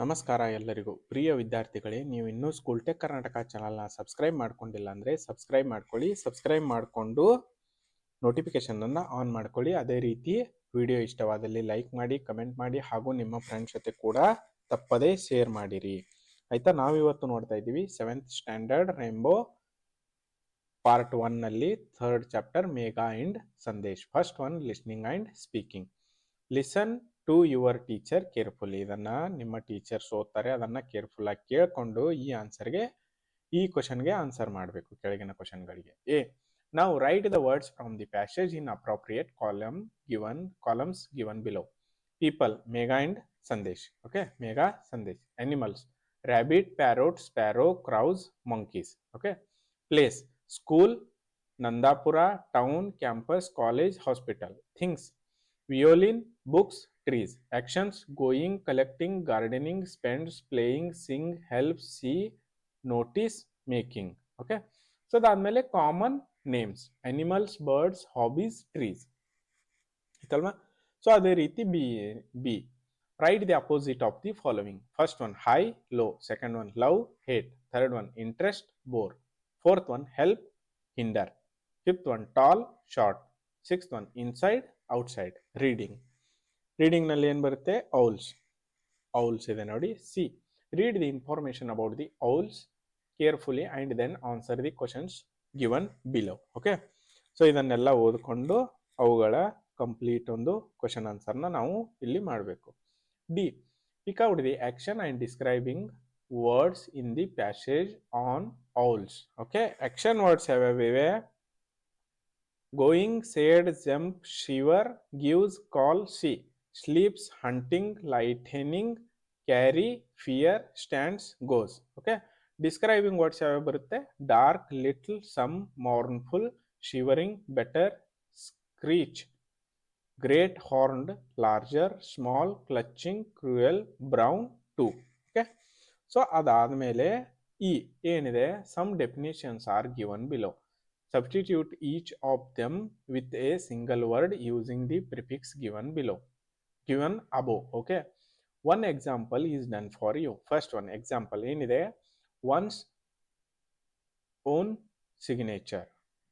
ನಮಸ್ಕಾರ ಎಲ್ಲರಿಗೂ. ಪ್ರಿಯ ವಿದ್ಯಾರ್ಥಿಗಳೇ, ನೀವು ಇನ್ನೂ ಸ್ಕೂಲ್ ಟೆಕ್ ಕರ್ನಾಟಕ ಚಾನಲ್ನ ಸಬ್ಸ್ಕ್ರೈಬ್ ಮಾಡ್ಕೊಂಡಿಲ್ಲ ಅಂದರೆ ಸಬ್ಸ್ಕ್ರೈಬ್ ಮಾಡ್ಕೊಳ್ಳಿ. ಸಬ್ಸ್ಕ್ರೈಬ್ ಮಾಡಿಕೊಂಡು ನೋಟಿಫಿಕೇಷನನ್ನು ಆನ್ ಮಾಡ್ಕೊಳ್ಳಿ. ಅದೇ ರೀತಿ ವಿಡಿಯೋ ಇಷ್ಟವಾದಲ್ಲಿ ಲೈಕ್ ಮಾಡಿ, ಕಮೆಂಟ್ ಮಾಡಿ ಹಾಗೂ ನಿಮ್ಮ ಫ್ರೆಂಡ್ಸ್ ಜೊತೆ ಕೂಡ ತಪ್ಪದೇ ಶೇರ್ ಮಾಡಿರಿ. ಆಯಿತಾ, ನಾವಿವತ್ತು ನೋಡ್ತಾ ಇದ್ದೀವಿ ಸೆವೆಂತ್ ಸ್ಟ್ಯಾಂಡರ್ಡ್ ರೇಂಬೋ ಪಾರ್ಟ್ ಒನ್ನಲ್ಲಿ third chapter Megha and Sandesh. First one listening and speaking. Listen to your teacher careful ಇದನ್ನು ನಿಮ್ಮ ಟೀಚರ್ಸ್ ಓದ್ತಾರೆ ಅದನ್ನು ಕೇರ್ಫುಲ್ಲಾಗಿ ಕೇಳಿಕೊಂಡು ಈ ಆನ್ಸರ್ಗೆ ಈ ಕ್ವಶನ್ಗೆ ಆನ್ಸರ್ ಮಾಡಬೇಕು ಕೆಳಗಿನ ಕ್ವಶನ್ಗಳಿಗೆ ಎ, ನಾವು write the words from the passage in appropriate column given columns given below people Megha and Sandesh okay Megha Sandesh animals rabbit parrot sparrow crows monkeys okay places school Nandapura town campus college hospital things violin books trees actions going, collecting, gardening, spends, playing sing help, see, notice, making. Okay? So ಅದಾದ್ಮೇಲೆ common names animals birds hobbies trees ಆಯ್ತಲ್ವಾ so ಅದೇ ರೀತಿ B B write the opposite of the following first one high low second one love hate third one interest bore fourth one help hinder fifth one tall short sixth one inside outside reading ರೀಡಿಂಗ್ನಲ್ಲಿ ಏನು ಬರುತ್ತೆ? Owls. Owls ಇದೆ ನೋಡಿ. C. Read the information about the owls carefully and then answer the questions given below okay so ಇದನ್ನೆಲ್ಲ ಓದ್ಕೊಂಡು ಅವುಗಳ complete ಒಂದು question ಆನ್ಸರ್ನ ನಾವು ಇಲ್ಲಿ ಮಾಡಬೇಕು. D pick out the action and describing words in the passage on owls. Okay action words ಯಾವ್ಯಾವಿವೆ going said jump shiver gives call C sleeps hunting lightning carry fear stands goes okay describing words ಯಾವ್ಯಾವ ಬರುತ್ತೆ dark little some mournful shivering better screech great horned larger small clutching cruel brown to okay so ಅದಾದಮೇಲೆ ಈ ಏನಿದೆ some definitions are given below substitute each of them with a single word using the prefix given below Given above okay one example is done for you first one example ಏನಿದೆ? One's own signature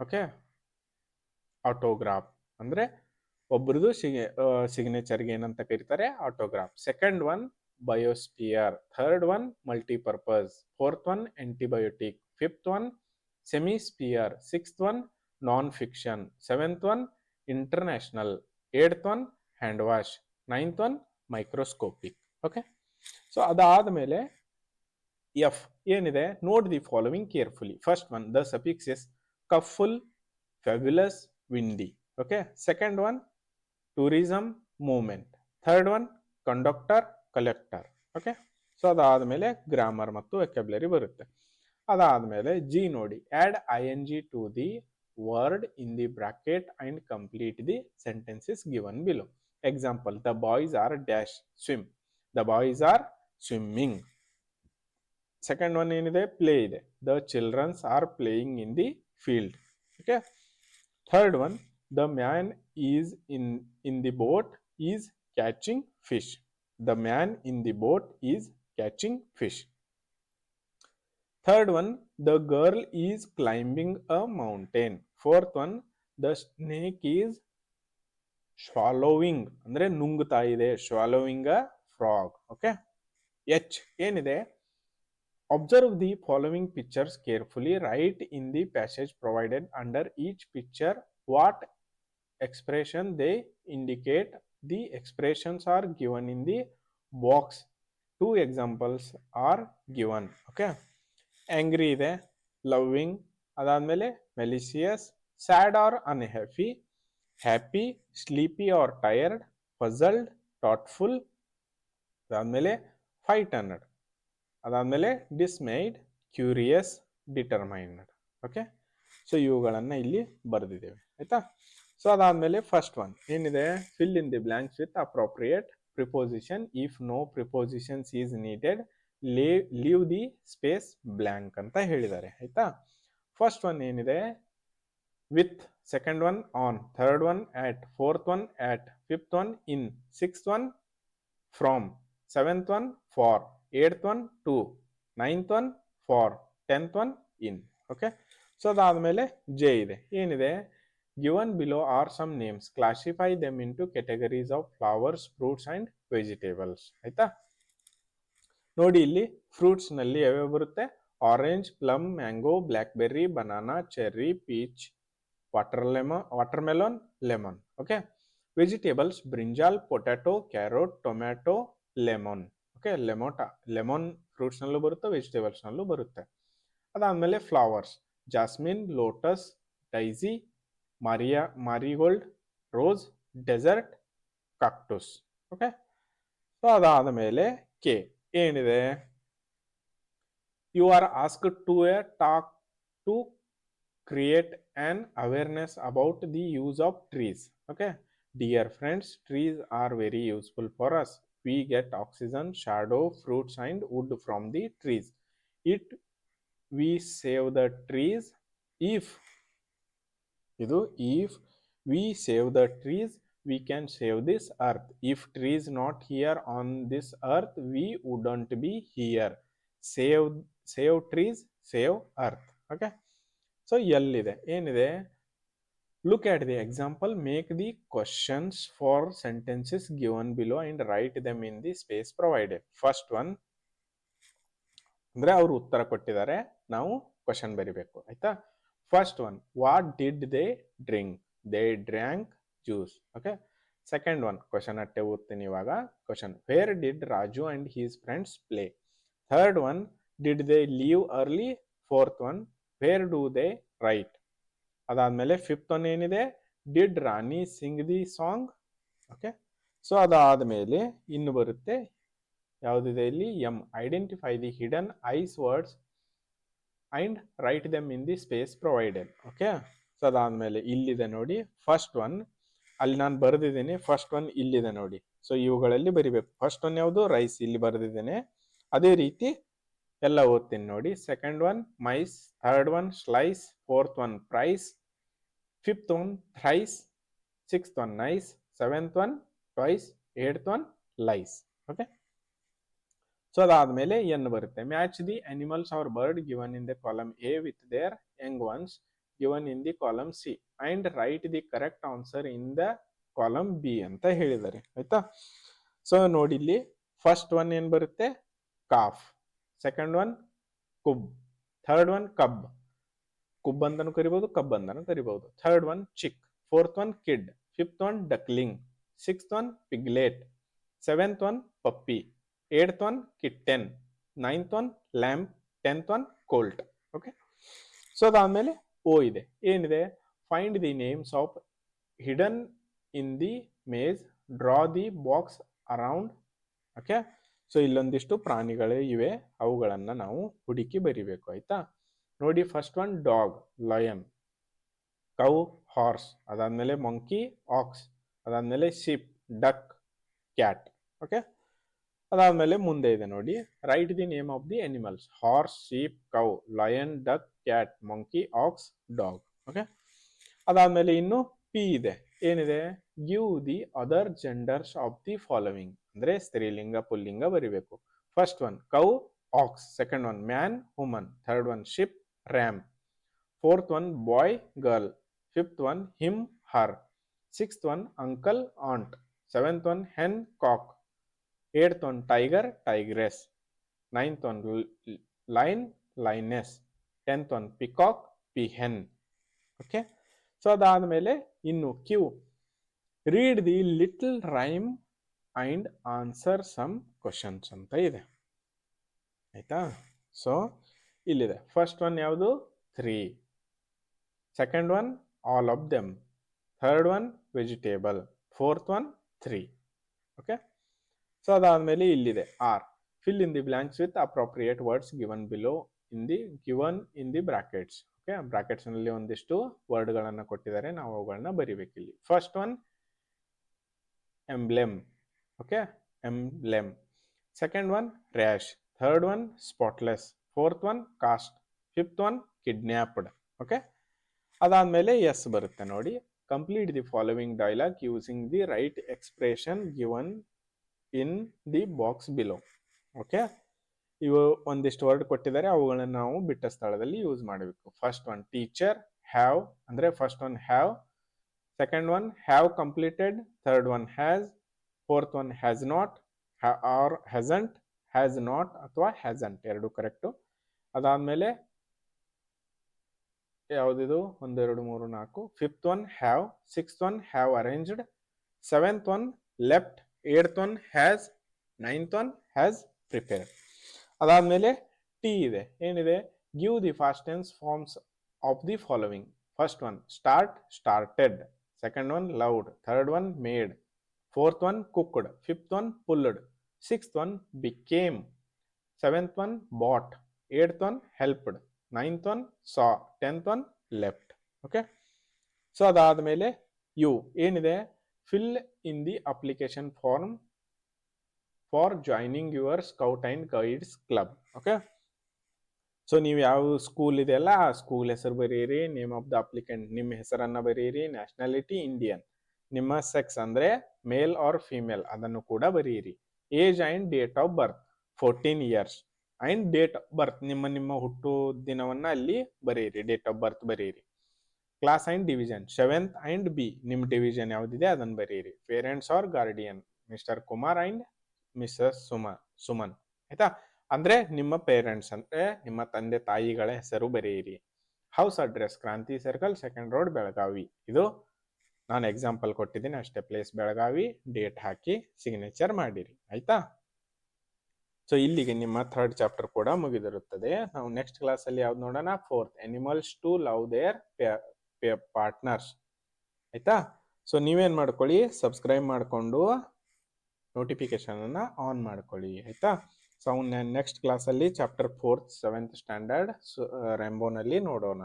okay autograph ಅಂದರೆ ಒಬ್ರದ್ದು ಸಿಗೆ ಸಿಗ್ನೇಚರ್ಗೆ ಏನಂತ ಕರೀತಾರೆ? Autograph second one biosphere third one multipurpose fourth one antibiotic fifth one semisphere sixth one non fiction seventh one international eighth one hand wash ninth one microscopic okay so ಅದಾದ ಮೇಲೆ F ಏನಿದೆ? Note the following carefully first one the suffixes careful fabulous windy okay second one tourism movement third one conductor collector okay so ಅದಾದಮೇಲೆ grammar ಮತ್ತು vocabulary ಬರುತ್ತೆ. ಅದಾದಮೇಲೆ G ನೋಡಿ. Add I N G to the word in the bracket and complete the sentences given below Example, the boys are dash swim. The boys are swimming. Second one in the play The childrens are playing in the field. Okay. Third one, the man is in, in the boat is catching fish. The man in the boat is catching fish. Third one, the girl is climbing a mountain. Fourth one, the snake is swallowing ಅಂದ್ರೆ ನುಂಗ್ತಾ ಇದೆ. Swallowing a frog okay H ಏನಿದೆ? Observe the following pictures carefully write in the passage provided under each picture what expression they indicate the expressions are given in the box two examples are given okay angry ಇದೆ loving ಅದಾದಮೇಲೆ malicious sad or unhappy happy sleepy or tired puzzled thoughtful ಅದಾದಮೇಲೆ fight hundred ಅದಾದಮೇಲೆ dismayed curious determined okay so ಇವುಗಳನ್ನು ಇಲ್ಲಿ ಬರೆದಿದ್ದೇವೆ, ಆಯಿತಾ? So ಅದಾದಮೇಲೆ first one ಏನಿದೆ? Fill in the blanks with appropriate preposition if no prepositions is needed leave the space blank ಅಂತ ಹೇಳಿದ್ದಾರೆ, ಆಯಿತಾ? ಫಸ್ಟ್ ಒನ್ ಏನಿದೆ? With second one on third one at fourth one at fifth one in sixth one from seventh one for eighth one to ninth one for tenth one in okay so ಅದಾದಮೇಲೆ J ಇದೆ. ಏನಿದೆ? Given below are some names classify them into categories of flowers fruits and vegetables ಆಯ್ತಾ? ನೋಡಿ ಇಲ್ಲಿ ಫ್ರೂಟ್ಸ್ನಲ್ಲಿ ಯಾವ್ಯಾವ ಬರುತ್ತೆ? Orange plum mango blackberry banana cherry peach water lemon watermelon lemon okay vegetables brinjal potato carrot tomato lemon okay ಲೆಮೋಟಾ lemon ಫ್ರೂಟ್ಸ್ನಲ್ಲೂ ಬರುತ್ತೆ ವೆಜಿಟೇಬಲ್ಸ್ನಲ್ಲೂ ಬರುತ್ತೆ. ಅದಾದಮೇಲೆ flowers jasmine lotus daisy Maria marigold rose desert cactus okay so ಅದಾದ ಮೇಲೆ K ಏನಿದೆ? You are asked to a talk to create an awareness about the use of trees. Okay? Dear friends trees are very useful for us. We get oxygen shadow fruits and wood from the trees. It we save the trees if you if we save the trees we can save this earth. If trees not here on this earth we wouldn't be here. Save save trees save earth. Okay? So, ಎಲ್ಲಿದೆ? ಏನಿದೆ? Look at the example make the questions for sentences given below and write them in the space provided first one ಅಂದ್ರೆ ಅವರು ಉತ್ತರ ಕೊಟ್ಟಿದ್ದಾರೆ. ನಾವು question ಬರಿಬೇಕು. ಆಯ್ತಾ? First one what did they drink they drank juice okay second one question ಅಟ್ಟೆ ಓದ್ತೀನಿ ಇವಾಗ. Question where did Raju and his friends play third one did they leave early fourth one where do they write ಅದಾದಮೇಲೆ fifth one ಏನಿದೆ? Did Rani sing the song okay so ಅದಾದ್ಮೇಲೆ ಇನ್ನು ಬರುತ್ತೆ. ಯಾವುದಿದೆ ಇಲ್ಲಿ? M identify the hidden ice words and write them in the space provided okay so ಅದಾದಮೇಲೆ ಇಲ್ಲಿದೆ ನೋಡಿ. ಫಸ್ಟ್ ಒನ್ ಅಲ್ಲಿ ನಾನು ಬರೆದಿದ್ದೀನಿ. ಫಸ್ಟ್ ಒನ್ ಇಲ್ಲಿದೆ ನೋಡಿ. ಸೊ ಇವುಗಳಲ್ಲಿ ಬರಿಬೇಕು. ಫಸ್ಟ್ ಒನ್ ಯಾವುದು? ರೈಸ್ ಇಲ್ಲಿ ಬರೆದಿದ್ದೇನೆ. ಅದೇ ರೀತಿ ಎಲ್ಲ ಓದ್ತೀನಿ ನೋಡಿ. Second one mice third one slice fourth one price fifth one thrice sixth one nice seventh one twice eighth one lice okay so ಅದಾದ್ಮೇಲೆ ಎನ್ ಬರುತ್ತೆ? Match the animals or bird given in the column A with their young ones given in the column C and write the correct answer in the column B ಅಂತ ಹೇಳಿದ್ದಾರೆ. ಆಯ್ತಾ? So ನೋಡಿ ಇಲ್ಲಿ first one ಏನ್ ಬರುತ್ತೆ? Calf second one cub third one cub cub ಅಂತಾನು ಕರಿಬಹುದು cub ಅಂತಾನು ಕರಿಬಹುದು third one chick fourth one kid fifth one duckling sixth one piglet seventh one puppy eighth one kitten ninth one lamb tenth one colt okay so ಅದಾದ್ಮೇಲೆ O ಇದೆ ಏನಿದೆ find the names of hidden in the maze draw the box around okay so, ಇಲ್ಲೊಂದಿಷ್ಟು ಪ್ರಾಣಿಗಳೇ ಇವೆ. ಅವುಗಳನ್ನು ನಾವು ಹುಡುಕಿ ಬರಿಬೇಕು, ಆಯ್ತಾ? ನೋಡಿ first one dog lion cow horse ಅದಾದ್ಮೇಲೆ ಮಂಕಿ ಆಕ್ಸ್ ಅದಾದ್ಮೇಲೆ ಶಿಪ್ ಡಕ್ ಕ್ಯಾಟ್ ಓಕೆ ಅದಾದ್ಮೇಲೆ ಮುಂದೆ ಇದೆ ನೋಡಿ. Write the name of the animals horse sheep cow lion duck cat monkey ox dog okay ಅದಾದ್ಮೇಲೆ ಇನ್ನು ಪಿ ಇದೆ. ಏನಿದೆ? Give the other genders of the following ಅಂದ್ರೆ ಸ್ತ್ರೀಲಿಂಗ, ಪುಲ್ಲಿಂಗ ಬರಿಬೇಕು. First one cow ox second one man woman third one sheep ram fourth one boy girl fifth one him her sixth one uncle aunt seventh one hen cock eighth one tiger tigress ninth one lion lioness tenth one peacock peahen okay so ಅದಾದಮೇಲೆ ಇನ್ನು Q read the little rhyme and answer some questions ಅಂತ ಇದೆ. ಆಯಿತಾ? So ಇಲ್ಲಿದೆ. First one ಯಾವುದು? Three second one all of them third one vegetable fourth one three okay so ಅದಾದಮೇಲೆ ಇಲ್ಲಿದೆ. R fill in the blanks with appropriate words given below in the given in the brackets okay ಬ್ರಾಕೆಟ್ಸ್ನಲ್ಲಿ ಒಂದಿಷ್ಟು ವರ್ಡ್ಗಳನ್ನು ಕೊಟ್ಟಿದ್ದಾರೆ. ನಾವು ಅವುಗಳನ್ನ ಬರಿಬೇಕಿಲ್ಲಿ. First one emblem okay emblem second one rash third one spotless fourth one cost fifth one kidnapped okay ಅದಾದಮೇಲೆ S ಬರುತ್ತೆ ನೋಡಿ. Complete the following dialogue using the right expression given in the box below okay ಇವು ಒಂದಿಷ್ಟು word ಕೊಟ್ಟಿದ್ದಾರೆ. ಅವುಗಳನ್ನು ನಾವು ಬಿಟ್ಟ ಸ್ಥಳದಲ್ಲಿ ಯೂಸ್ ಮಾಡಬೇಕು. ಫಸ್ಟ್ ಒನ್ ಟೀಚರ್ ಹ್ಯಾವ್ ಅಂದರೆ first one have second one have completed third one has fourth one has not or hasn't has not ಅಥವಾ ಹ್ಯಾಸಂಟ್ ಎರಡು ಕರೆಕ್ಟು ಅದಾದಮೇಲೆ ಯಾವುದಿದು? ಒಂದೆರಡು ಮೂರು, ನಾಲ್ಕು. Fifth one have sixth one have arranged seventh one left eighth one has ninth one has prepared ಅದಾದಮೇಲೆ T ಇದೆ. ಏನಿದೆ? Give the past tense forms of the following first one start started second one loud third one made fourth one cooked fifth one pulled sixth one became seventh one bought eighth one helped ninth one saw tenth one left okay so ಅದಾದಮೇಲೆ U ಏನಿದೆ? Fill in the application form for joining your scout and guides club okay so ನೀವು ಯಾವ school ಇದೆಯಲ್ಲ ಆ school ಹೆಸರು ಬರೀರಿ name of the applicant ನಿಮ್ಮ ಹೆಸರನ್ನು ಬರೀರಿ ನ್ಯಾಷನಾಲಿಟಿ ಇಂಡಿಯನ್ ನಿಮ್ಮ ಸೆಕ್ಸ್ ಅಂದರೆ ಮೇಲ್ ಆರ್ ಫಿಮೇಲ್ ಅದನ್ನು ಕೂಡ ಬರೀರಿ age and date of birth fourteen years and date of birth ನಿಮ್ಮ ನಿಮ್ಮ ಹುಟ್ಟು ದಿನವನ್ನು ಅಲ್ಲಿ ಬರೀರಿ ಡೇಟ್ ಆಫ್ ಬರ್ತ್ ಬರೀರಿ class and division seventh and B ನಿಮ್ಮ ಡಿವಿಷನ್ ಯಾವುದಿದೆ ಅದನ್ನು ಬರೀರಿ parents or guardian Mr Kumar and Mrs Suma Suman ಆಯ್ತಾ? ಅಂದ್ರೆ ನಿಮ್ಮ ಪೇರೆಂಟ್ಸ್ ಅಂದ್ರೆ ನಿಮ್ಮ ತಂದೆ ತಾಯಿಗಳ ಹೆಸರು ಬರೆಯಿರಿ. House address Kranti circle second road Belagavi ಇದು ನಾನು ಎಕ್ಸಾಂಪಲ್ ಕೊಟ್ಟಿದ್ದೀನಿ, ಅಷ್ಟೇ ಪ್ಲೇಸ್ ಬೆಳಗಾವಿ ಡೇಟ್ ಹಾಕಿ ಸಿಗ್ನೇಚರ್ ಮಾಡಿರಿ, ಆಯ್ತಾ? ಸೊ ಇಲ್ಲಿಗೆ ನಿಮ್ಮ ಥರ್ಡ್ ಚಾಪ್ಟರ್ ಕೂಡ ಮುಗಿದಿರುತ್ತದೆ. ನಾವು ನೆಕ್ಸ್ಟ್ ಕ್ಲಾಸಲ್ಲಿ ಯಾವ್ದು ನೋಡೋಣ? Fourth animals to love their partners ಆಯ್ತಾ? ಸೊ ನೀವೇನು ಮಾಡ್ಕೊಳ್ಳಿ? ಸಬ್ಸ್ಕ್ರೈಬ್ ಮಾಡಿಕೊಂಡು ನೋಟಿಫಿಕೇಶನನ್ನು ಆನ್ ಮಾಡ್ಕೊಳ್ಳಿ, ಆಯಿತಾ? ಸೊ ಅವನ್ನ ನೆಕ್ಸ್ಟ್ ಕ್ಲಾಸಲ್ಲಿ ಚಾಪ್ಟರ್ ಫೋರ್ತ್ ಸೆವೆಂತ್ ಸ್ಟ್ಯಾಂಡರ್ಡ್ ರೆಂಬೋನಲ್ಲಿ ನೋಡೋಣ.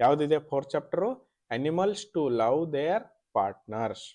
ಯಾವುದಿದೆ fourth chapter animals to love their partners